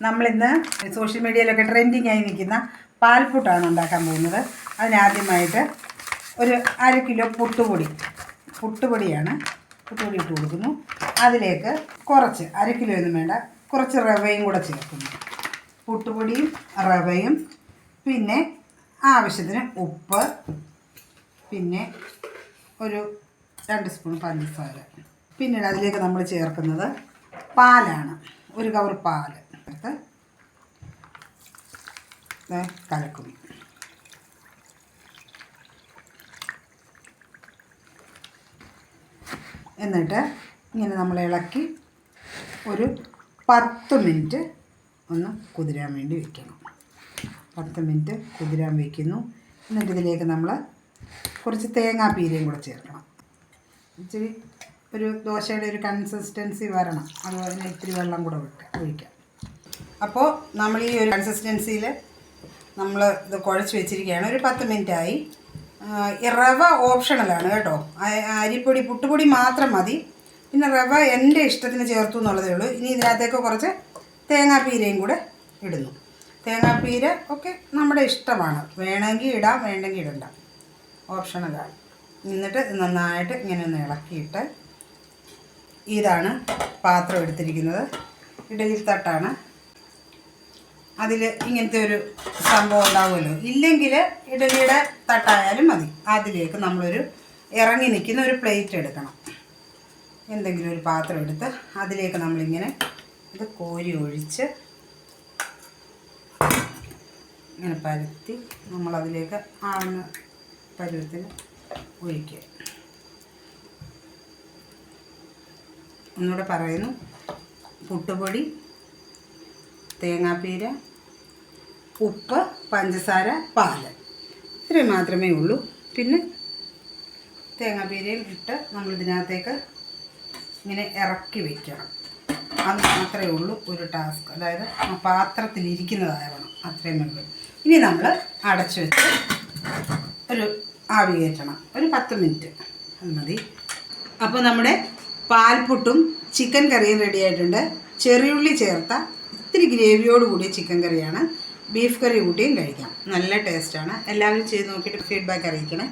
നമ്മളിന്ന് സോഷ്യൽ മീഡിയയിലൊക്കെ ട്രെൻഡിങ് ആയി നിൽക്കുന്ന പാൽപ്പുട്ടാണ് ഉണ്ടാക്കാൻ പോകുന്നത്. അതിനാദ്യമായിട്ട് ഒരു അര കിലോ പുട്ടുപൊടി. പുട്ടുപൊടിയാണ്. പുട്ടുപൊടി ഇട്ട് കൊടുക്കുന്നു. അതിലേക്ക് കുറച്ച് അര കിലോ ഒന്നും വേണ്ട കുറച്ച് റവയും കൂടെ ചേർക്കുന്നു. പുട്ടുപൊടിയും റവയും പിന്നെ ആവശ്യത്തിന് ഉപ്പ് പിന്നെ ഒരു രണ്ട് സ്പൂൺ പഞ്ചസാര. പിന്നീട് അതിലേക്ക് നമ്മൾ ചേർക്കുന്നത് പാലാണ്. ഒരു കവർ പാൽ. ദേ കലക്കും. എന്നിട്ട് ഇങ്ങനെ നമ്മൾ ഇളക്കി ഒരു പത്ത് മിനിറ്റ് ഒന്ന് കുതിരാൻ വേണ്ടി വെക്കണം പത്ത് മിനിറ്റ് കുതിരാൻ വയ്ക്കുന്നു. എന്നിട്ട് ഇതിലേക്ക് നമ്മൾ കുറച്ച് തേങ്ങാ പീരയും കൂടെ ചേർക്കണം. ഇച്ചിരി ഒരു ദോശയുടെ ഒരു കൺസിസ്റ്റൻസി വരണം. അതുപോലെ തന്നെ ഇത്തിരി വെള്ളം കൂടെ വിട്ട് ഒഴിക്കാം. അപ്പോൾ നമ്മൾ ഈ ഒരു കൺസിസ്റ്റൻസിയിൽ നമ്മൾ ഇത് കുഴച്ച് വെച്ചിരിക്കുകയാണ്. ഒരു പത്ത് മിനിറ്റായി. റവ ഓപ്ഷണലാണ് കേട്ടോ. അരിപ്പൊടി പുട്ടുപൊടി മാത്രം മതി. പിന്നെ റവ എന്റെ ഇഷ്ടത്തിന് ചേർത്തു എന്നുള്ളതേ ഉള്ളൂ. ഇനി ഇതിനകത്തേക്ക് കുറച്ച് തേങ്ങാപ്പീരയും കൂടെ ഇടുന്നു. തേങ്ങാപ്പീര ഒക്കെ നമ്മുടെ ഇഷ്ടമാണ്. വേണമെങ്കിൽ ഇടാം വേണ്ടെങ്കിൽ ഇടണ്ട. ഓപ്ഷണലാണ് എന്നിട്ട് നന്നായിട്ട് ഇങ്ങനെ ഒന്ന് ഇളക്കിയിട്ട് ഇതാണ് പാത്രം എടുത്തിരിക്കുന്നത്. ഇഡലി തട്ടാണ്. അതിൽ ഇങ്ങനത്തെ ഒരു സംഭവം ഉണ്ടാവുമല്ലോ. ഇല്ലെങ്കിൽ ഇഡലിയുടെ തട്ടായാലും മതി. അതിലേക്ക് നമ്മളൊരു ഇറങ്ങി നിൽക്കുന്ന ഒരു പ്ലേറ്റ് എടുക്കണം. എന്തെങ്കിലും ഒരു പാത്രം എടുത്ത് അതിലേക്ക് നമ്മളിങ്ങനെ ഇത് കോരി ഒഴിച്ച് ഇങ്ങനെ പരത്തി നമ്മളതിലേക്ക് ആവുന്ന പരുവത്തിന് ഒഴിക്കുക. ഒന്നുകൂടെ പറയുന്നു. പുട്ടുപൊടി തേങ്ങാപ്പീര ഉപ്പ് പഞ്ചസാര പാൽ ഇത്രയും മാത്രമേ ഉള്ളൂ. പിന്നെ തേങ്ങാപ്പീരയും ഇട്ട് നമ്മൾ ഇതിനകത്തേക്ക് ഇങ്ങനെ ഇറക്കി വയ്ക്കണം അത് മാത്രമേ ഉള്ളൂ ഒരു ടാസ്ക്. അതായത് പാത്രത്തിലിരിക്കുന്നതാവണം. അത്രയും ഉള്ളൂ. ഇനി നമ്മൾ അടച്ചു വെച്ച് ഒരു ആവി കയറ്റണം. ഒരു പത്ത് മിനിറ്റ്. അത് മതി. അപ്പോൾ നമ്മുടെ പാൽപുട്ടും ചിക്കൻ കറിയും റെഡിയായിട്ടുണ്ട് ചെറിയുള്ളി ചേർത്ത ഇത്തിരി ഗ്രേവിയോട് കൂടിയ ചിക്കൻ കറിയാണ്. ബീഫ് കറി കൂട്ടിയും കഴിക്കാം. നല്ല ടേസ്റ്റാണ്. എല്ലാവരും ചെയ്ത് നോക്കിയിട്ട് ഫീഡ്ബാക്ക് അറിയിക്കണേ.